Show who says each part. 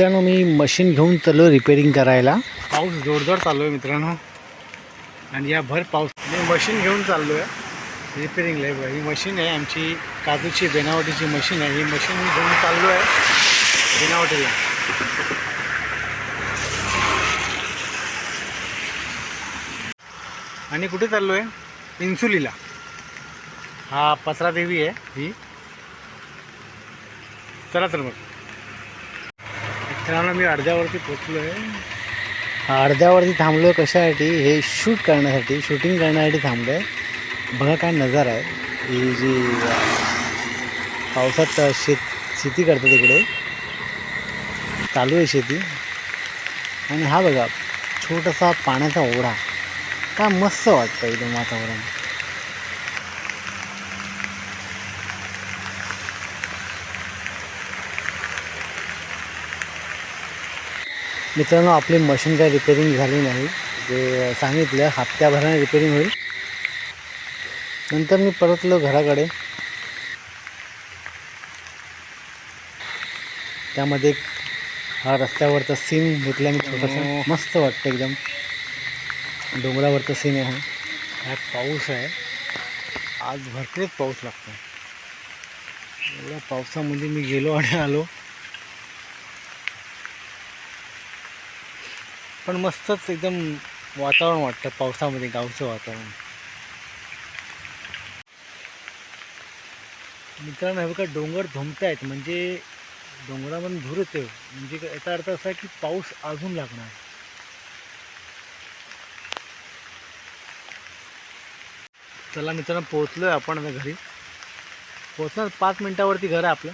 Speaker 1: मित्रांनो मी मशीन घेऊन चाललो रिपेरिंग करायला. पाऊस जोरदार चालू आहे मित्रांनो. आणि या भर पाऊस मी मशीन घेऊन चाललो आहे रिपेरिंगला बघा. ही मशीन आहे आमची काजूची बेनावटीची मशीन आहे. ही मशीन मी घेऊन चाललो आहे बेनावटीला. आणि कुठे चाललो आहे इन्सुलीला. हा पसरा देवी आहे ही. चला तर मग. त्यामुळे मी अर्ध्यावरती पोचलो आहे अर्ध्यावरती थांबलो आहे कशासाठी? हे शूट करण्यासाठी शूटिंग करण्यासाठी थांबलो आहे बघा काय नजारा आहे. ही जी पावसात शेत शेती करतात तिकडे चालू आहे शेती. आणि हा बघा छोटासा पाण्याचा ओढा. काय मस्त वाटतं एकदम वातावरण. मित्रांनो आपली मशीन काय रिपेरिंग झाली नाही. जे सांगितलं हप्त्याभराने रिपेरिंग होईल. नंतर मी परतलो घराकडे. त्यामध्ये हा रस्त्यावरचा सीन घेतला मी छोटासा मस्त वाटतं एकदम. डोंगरावरचा सीन आहे हा. हा पाऊस आहे. आज भरपूरच पाऊस लागतो एवढ्या पावसामध्ये मी गेलो आणि आलो. पण मस्तच एकदम वातावरण वाटतं पावसामध्ये गावचं वातावरण. मित्रांनो हे बघा डोंगर धुमत आहेत म्हणजे डोंगरामधून धूर येते म्हणजे याचा अर्थ असा आहे की पाऊस अजून लागणार चला मित्रांनो पोहोचलो आहे आपण आता घरी. पोहोचणार पाच मिनटावरती घर आहे आपलं.